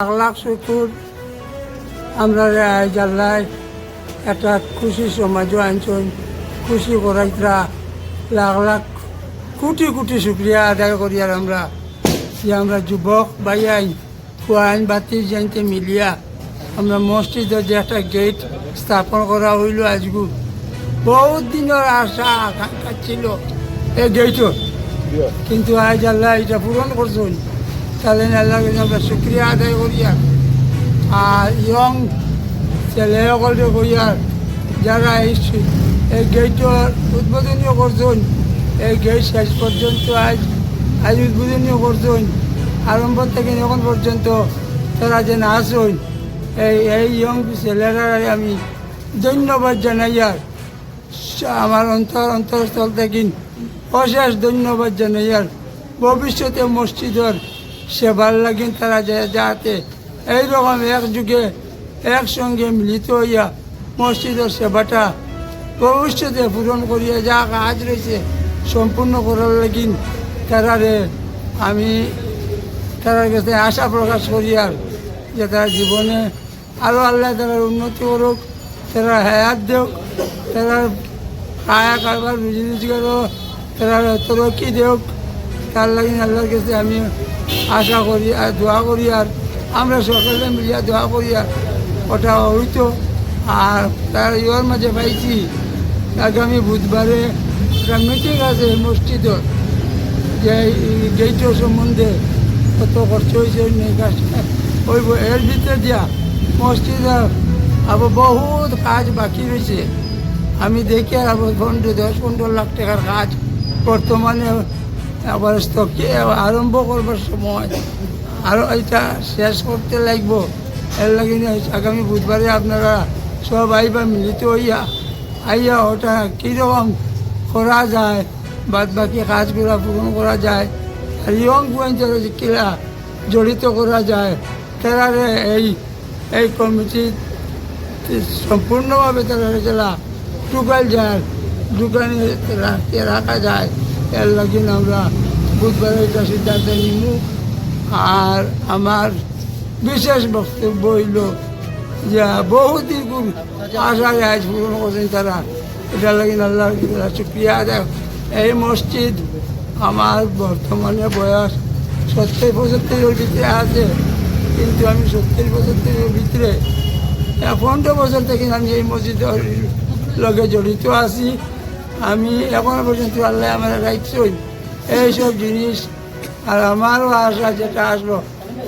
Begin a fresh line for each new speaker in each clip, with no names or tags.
লাখ শুকুর। আমরা জানলাই একটা খুশি সমাজ আনছেন খুশি করাইতরা লাখ লাখ কোটি কোটি শুক্রিয়া আদায় করি আর আমরা যে আমরা যুবক বাই আইন আইন বাতি জানতে মিলিয়া আমরা মসজিদের যে একটা গেট স্থাপন করা হইল আজগু। বহুত দিনের আশা, আকাঙ্ক্ষা ছিল এই গেটও কিন্তু আজ আল্লাহ এটা পূরণ করছেন। তাহলে আল্লাহ আমরা শুক্রিয়া আদায় করিয়া, আর আর ইয়ং ছেলেসকলে করিয়ার যারা এই এই গেটর উদ্বোধনীয় করছেন, এই গেট শেষ পর্যন্ত আজ আজ উদ্বোধনীয় করছেন, আরম্ভ থেকে এখন পর্যন্ত তারা যে আসুন, এই এই ইয়ং ছেলেরা আমি ধন্যবাদ জানাই আর আমার অন্তর, অন্তরস্থল থেকে অশেষ ধন্যবাদ জানাই আর ভবিষ্যতে মসজিদের সেবার লাগিন তারা যা- যাতে এইরকম এক যুগে একসঙ্গে মিলিত হইয়া মসজিদের সেবাটা ভবিষ্যতে পূরণ করিয়া যা কাজ রয়েছে, সম্পূর্ণ করার লাগিন তারারে আমি তার কাছে আশা প্রকাশ করি আর যে তার জীবনে আরও আল্লাহ তার উন্নতি করুক, তারা হায়াত দেওক তারা কায়া কারবার রুজি রোজগারও তারা তরক্কি দেওক তার লাগে আল্লাহর কাছে আমি আশা করি আর দোয়া করি আর আমরা সকলে মিলিয়া দোয়া করি আর ওটা হইতো। আর তার ইয়র মাঝে পাইছি, আগামী বুধবারে একটা মিটিং আছে মসজিদর যে গেইটের সম্বন্ধে কত খরচ হয়েছে ওই এর ভিতরে দিয়া মসজিদের আবার বহুত কাজ বাকি রয়েছে আমি দেখি আর আবার দশ পনেরো লাখ টাকার কাজ বর্তমানে আবার স্থকি আরম্ভ করবার সময়। আরও এটা শেষ করতে লাগব। এর লাগে আগামী বুধবারে আপনারা সব আইবা মিলিত হইয়া, আইয়া ওটা কীরকম করা যায় বাদ বাকি কাজগুলো পূরণ করা যায় আর ইয়ং পয়েন্টের কিরা জড়িত করা যায়, তারারে এই এই কমিটি সম্পূর্ণভাবে তারা জেলা ঢুকাল যায় রাখতে রাখা যায়। এর আমরা বুধবারে এটা সিদ্ধান্ত নিমু। আর আমার বিশেষ বক্তব্য হইল যে বহুদিন আশায় আজ পূরণ করছেন তারা। এটা লাগে আল্লাহ শুক্রিয়া আদায় এই মসজিদ আমার বর্তমানে বয়স সত্তর পঁচাত্তরের ভিতরে আছে। কিন্তু আমি সত্তর পঁচাত্তরের ভিতরে, পনেরো বছর থেকে আমি এই মসজিদের লগে জড়িত আছি। আমি এখনও পর্যন্ত আল্লাহ আমার রাখছই এইসব জিনিস আর আমারও আশা যেটা আসলো,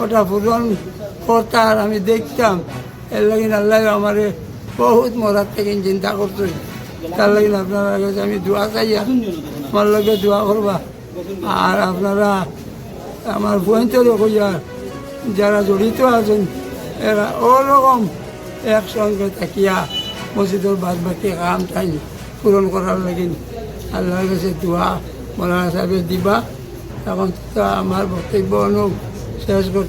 ওটা পূরণ করতাম আমি দেখতাম। এর লাগে আল্লাহ আমার বহুত মরার থেকে চিন্তা করতই তার লাগে আপনারা কাছে আমি দোয়া চাই আমার লগে দোয়া করবা। আর আপনারা আমার বইতেরও কইয়া যারা জড়িত আছেন, এরা ওরকম একসঙ্গে থাকিয়া মসজিদের বাদ বাকি কাম টাইম পূরণ করার লাগে আল্লাহর কাছে দোয়া মৌলানা সাহেবের দিবা। তো আমার বক্তব্য অনু শেষ করতে